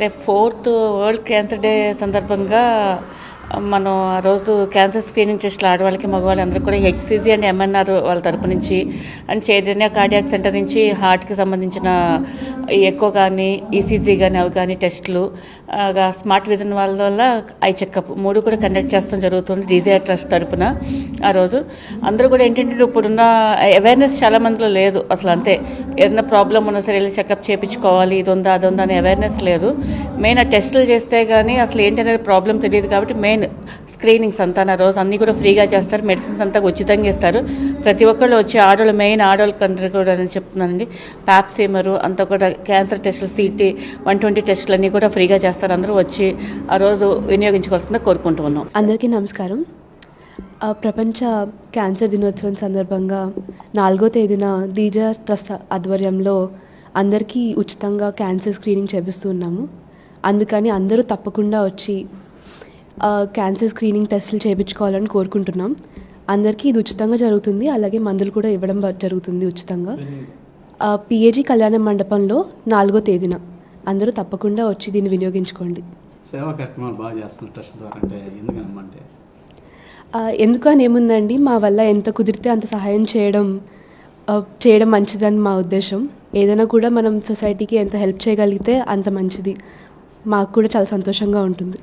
రేపు fourth world cancer day సందర్భంగా మనం ఆ రోజు క్యాన్సర్ స్క్రీనింగ్ టెస్ట్లు ఆడవాళ్ళకి మగవాళ్ళందరూ అందరూ కూడా హెచ్సిజి అండ్ ఎంఎన్ఆర్ వాళ్ళ తరపు నుంచి అండ్ చైతన్య కార్డియాక్ సెంటర్ నుంచి హార్ట్కి సంబంధించిన ఎక్కువ కానీ ఈసీజీ కానీ అవి కానీ టెస్టులు స్మార్ట్ విజన్ వాళ్ళ వల్ల ఐ చెకప్ మూడు కూడా కండక్ట్ చేస్తాం జరుగుతుంది డీజీఆర్ ట్రస్ట్ తరపున ఆ రోజు. అందరూ కూడా ఏంటంటే ఇప్పుడున్న అవేర్నెస్ చాలా మందిలో లేదు అసలు అంతే. ఏదైనా ప్రాబ్లం ఉన్నా సరే వెళ్ళి చెకప్ చేయించుకోవాలి ఇది ఉందా అది ఉందా అనే అవేర్నెస్ లేదు. మెయిన్ ఆ టెస్టులు చేస్తే కానీ అసలు ఏంటనేది ప్రాబ్లం తెలియదు కాబట్టి మెయిన్ స్క్రీనింగ్స్ అంతా నా రోజు అన్నీ కూడా ఫ్రీగా చేస్తారు. మెడిసిన్స్ అంతా ఉచితంగా ఇస్తారు. ప్రతి ఒక్కళ్ళు వచ్చి ఆడవాళ్ళు మెయిన్ ఆడవాళ్ళకి అందరూ కూడా నేను చెప్తున్నానండి. ప్యాప్సీమరు అంతా కూడా క్యాన్సర్ టెస్టులు సిటీ వన్ ట్వంటీ టెస్టులు అన్నీ కూడా ఫ్రీగా చేస్తారు. అందరూ వచ్చి ఆ రోజు వినియోగించుకోవాల్సిందిగా కోరుకుంటూ అందరికీ నమస్కారం. ఆ, ప్రపంచ క్యాన్సర్ దినోత్సవం సందర్భంగా నాలుగో తేదీన దీజా ట్రస్ట్ ఆధ్వర్యంలో అందరికీ ఉచితంగా క్యాన్సర్ స్క్రీనింగ్ చేపిస్తున్నాము అందుకని అందరూ తప్పకుండా వచ్చి క్యాన్సర్ స్క్రీనింగ్ టెస్టులు చేయించుకోవాలని కోరుకుంటున్నాం. అందరికీ ఇది ఉచితంగా జరుగుతుంది. అలాగే మందులు కూడా ఇవ్వడం జరుగుతుంది ఉచితంగా. పిఏజీ కళ్యాణ మండపంలో నాలుగో తేదీన అందరూ తప్పకుండా వచ్చి దీన్ని వినియోగించుకోండి. సేవా కార్యక్రమాలు బాగా చేస్తున్నారు ట్రస్ట్ ద్వారా. అంటే ఎందుకనమంటే? ఆ, ఎందుకు అని ఏముందండి? మా వల్ల ఎంత కుదిరితే అంత సహాయం చేయడం చేయడం మంచిదని మా ఉద్దేశం. ఏదైనా కూడా మనం సొసైటీకి ఎంత హెల్ప్ చేయగలిగితే అంత మంచిది. మాకు కూడా చాలా సంతోషంగా ఉంటుంది.